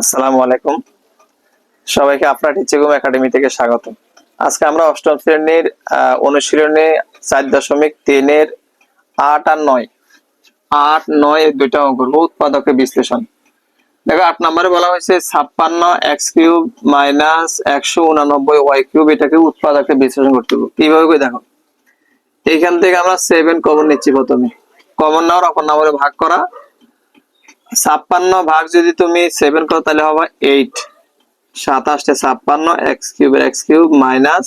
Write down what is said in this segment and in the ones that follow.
আসসালামু আলাইকুম। সবাইকে আপনার টিচিগুম একাডেমি থেকে স্বাগত। আজকে আমরা অষ্টম শ্রেণির অনুশীলনে চার দশমিক তিনের আট আর নয়। আট, নয় দুইটা অঙ্ক উৎপাদকের বিশ্লেষণ। দেখো, আট নম্বরে বলা হয়েছে ছাপ্পান্ন এক্স কিউব মাইনাস একশো উনানব্বই ওয়াই কিউব, এটাকে উৎপাদকের বিশ্লেষণ করতে হবে। কীভাবে করে দেখো? এখান থেকে আমরা সেভেন কমন নিচ্ছি প্রথমে। কমন নেওয়ার অপর নম্বরে ভাগ করা। ছাপ্পান্ন ভাগ যদি তুমি সেভেন করো তাহলে হবে এইট সাতাশটা ছাপ্পান্ন এক্স কিউবের এক্স কিউব মাইনাস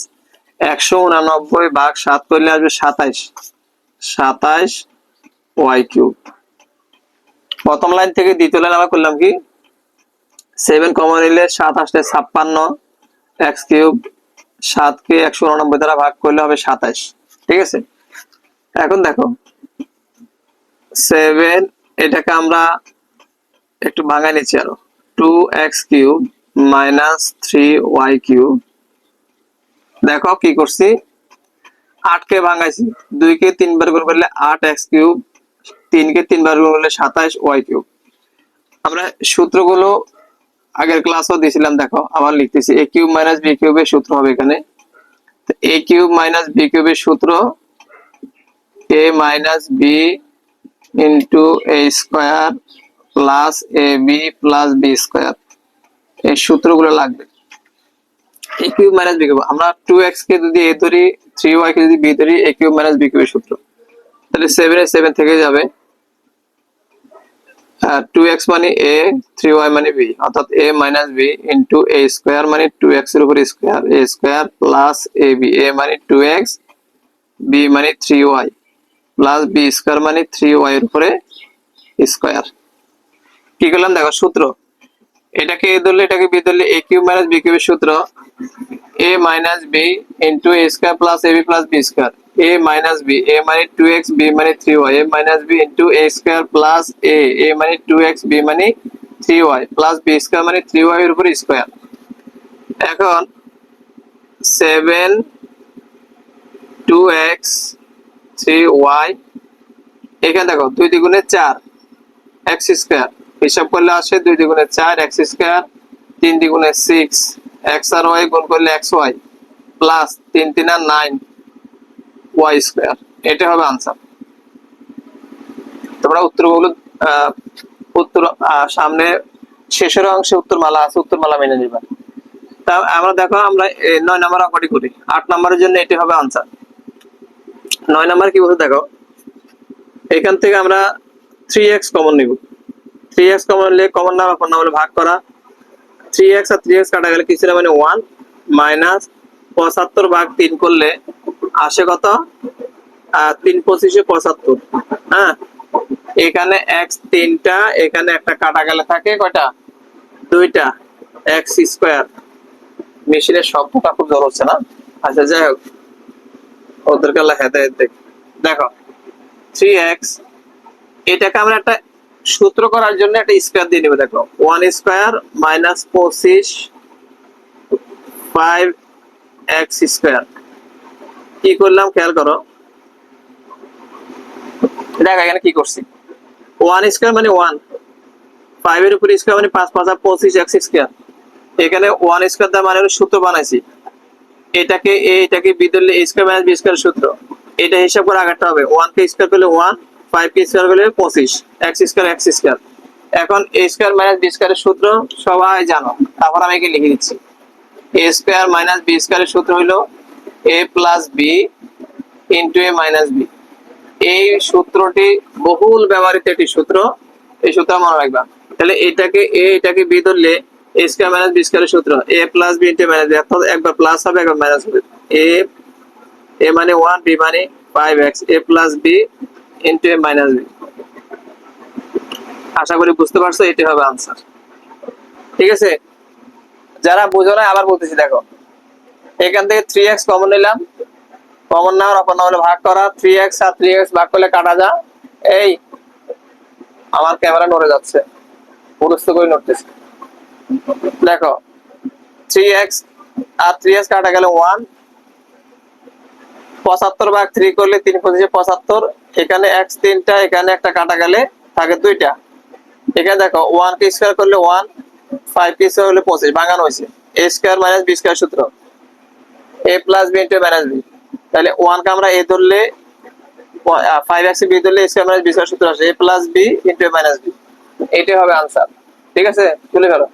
একশো উনানব্বই ভাগ সাত করলে আসবে সাতাইশ। সাতাইশ ওয়াই কিউব প্রথম লাইন থেকে দ্বিতীয় লাইন আমরা করলাম কি? সেভেন কমন নিলে সাতাশটা ছাপ্পান্ন এক্স কিউব সাতকে একশো উনানব্বই দ্বারা ভাগ করলে হবে সাতাইশ। ঠিক আছে? এখন দেখো সেভেন এটাকে আমরা একটু ভাঙাই নিচ্ছি আরও। Two x cube minus three y cube দেখো কি করছি? আটকে ভাঙাইছি। দুইকে তিনবার গুণ করলে আট এক্স কিউব তিনকে তিনবার গুণ করলে সাতাইশ ওয়াই কিউব আমরা সূত্রগুলো আগের ক্লাসও দিয়েছিলাম, দেখো, আবার লিখতেছি। এ কিউব মাইনাস বি কিউবের সূত্র হবে এখানে। এ কিউব মাইনাস বি কিউবের সূত্র a minus b into a square plus a b plus b square এই সূত্রগুলো লাগবে। A cube minus b cube আমরা টু এক্স কে যদি এ ধরি থ্রি ওয়াই কে যদি বি ধরি এ কিউব মাইনাস বি কিউবের সূত্র। তাহলে সেভেন এ সেভেন থেকে যাবে। টু এক্স মানে এ থ্রি ওয়াই মানে বি অর্থাৎ a minus b into a square মানে টু এক্সের উপর square a square plus a b a মানে টু এক্স বি মানে three y plus b square মানে থ্রি ওয়াই এর উপরে স্কোয়ার কি করলাম? দেখো, সূত্র। এটাকে এ ধরলে, এটাকে বি ধরলে এ কিউব মাইনাস বি কিউবের সূত্র। A minus b into a square plus a b plus b square a minus b a মানে টু এক্স বি মানে three y a minus b into a square plus a a মানে two x b মানে three y plus b square মানে three y এর উপর square এখন seven two x three y এখানে দেখো, দুই দ্বিগুণে চার এক্স স্কোয়ার হিসাব করলে আসে দুই দ্বিগুণে চার এক্স স্কোয়ার তিন দ্বিগুণে সিক্স এক্স আর ওয়াই গুণ করলে এক্স ওয়াই প্লাস তিন তিন আর নাইন ওয়াই স্কোয়ার এটা হবে আনসার তোমরা উত্তরগুলো উত্তর সামনে শেষের অংশে উত্তরমালা আছে, উত্তরমালা মেনে নিবা। তা আমরা দেখো, আমরা নয় নাম্বার অঙ্কটি করি। আট নাম্বারের জন্য এটি হবে আনসার নয় নাম্বার কি বলতে দেখো? এখান থেকে আমরা থ্রি এক্স কমন নিব। থ্রি এক্স কমন নিলে কমন নাম আপন নাম হলে ভাগ করা। থ্রি এক্স আর থ্রি এক্স কাটা গেলে কিছু না মানে ওয়ান মাইনাস পঁচাত্তর ভাগ তিন করলে আসে কত? তিন পঁচিশে পঁচাত্তর। হ্যাঁ? এখানে এক্স তিনটা, এখানে একটা কাটা গেলে থাকে কয়টা? দুইটা। এক্স স্কোয়ার মেশিনের শব্দটা খুব জোর হচ্ছে না? আচ্ছা যাই হোক। ওদেরকে হেদায়ত দেখ। দেখো থ্রি এক্স এটাকে আমরা একটা সূত্র করার জন্য একটা স্কোয়ার দিয়ে নেব, দেখো। ওয়ান স্কোয়ার মাইনাস পঁচিশ ফাইভ এক্স স্কোয়ার কি করলাম, খেয়াল করো। দেখো এখানে কি করছি। ওয়ান স্কোয়ার মানে ওয়ান ফাইভ এর উপর স্কোয়ার মানে পাঁচ পাঁচ পঁচিশ এক্স স্কোয়ার এখানে ওয়ান স্কোয়ার দেওয়া মানে সূত্র বানাইছি। এটাকে এটাকে বি ধরলে স্কোয়ার মাইনাস বি স্কোয়ার সূত্র। এটা হিসাব করে আগাতে হবে। ওয়ান কে স্কোয়ার করলে ওয়ান ফাইভ কে এখন এ সূত্র সবাই জানো। তারপর আমি লিখে দিচ্ছি। সূত্র হলো প্লাস বি বি এই সূত্রটি বহুল ব্যবহৃত একটি সূত্র। এই সূত্র মনে রাখবা। তাহলে এটাকে এ এটাকে বি ধরলে এ স্কোয়ার মাইনাস বি সূত্র। এ প্লাস বি অর্থাৎ একবার প্লাস হবে, একবার মাইনাস হবে। এ মানে ওয়ান বি মানে five x a plus b into minus b আশা করি বুঝতে পারছ, এটি হবে আনসার ঠিক আছে? যারা বুঝো না আবার বলতেছি, দেখো। এখান থেকে থ্রি এক্স কমন নিলাম। কমন নেওয়ার অপর হলে ভাগ করা। থ্রি এক্স আর থ্রি এক্স ভাগ করলে কাটা যা এই, আমার ক্যামেরা নড়ে যাচ্ছে। পুরস্ত করে নড়তেছে। দেখো থ্রি এক্স আর থ্রি এক্স কাটা গেলে ওয়ান পঁচাত্তর ভাগ থ্রি করলে তিন পঁচিশে পঁচাত্তর। এখানে এক্স তিনটা, এখানে একটা কাটা গেলে থাকে দুইটা। এখানে দেখো ওয়ান কে স্কোয়ার করলে ওয়ান ফাইভ পি স্কোয়ার হলে পঁচিশ, ভাঙানো হয়েছে। A square minus b square সূত্র। A plus b into minus b তাহলে ওয়ান কে আমরা এ ধরলে ফাইভ এক্স বি ধরলে a square minus b square সূত্র আসে। A plus b into minus b এটাই হবে আনসার ঠিক আছে? তুলে ফেলো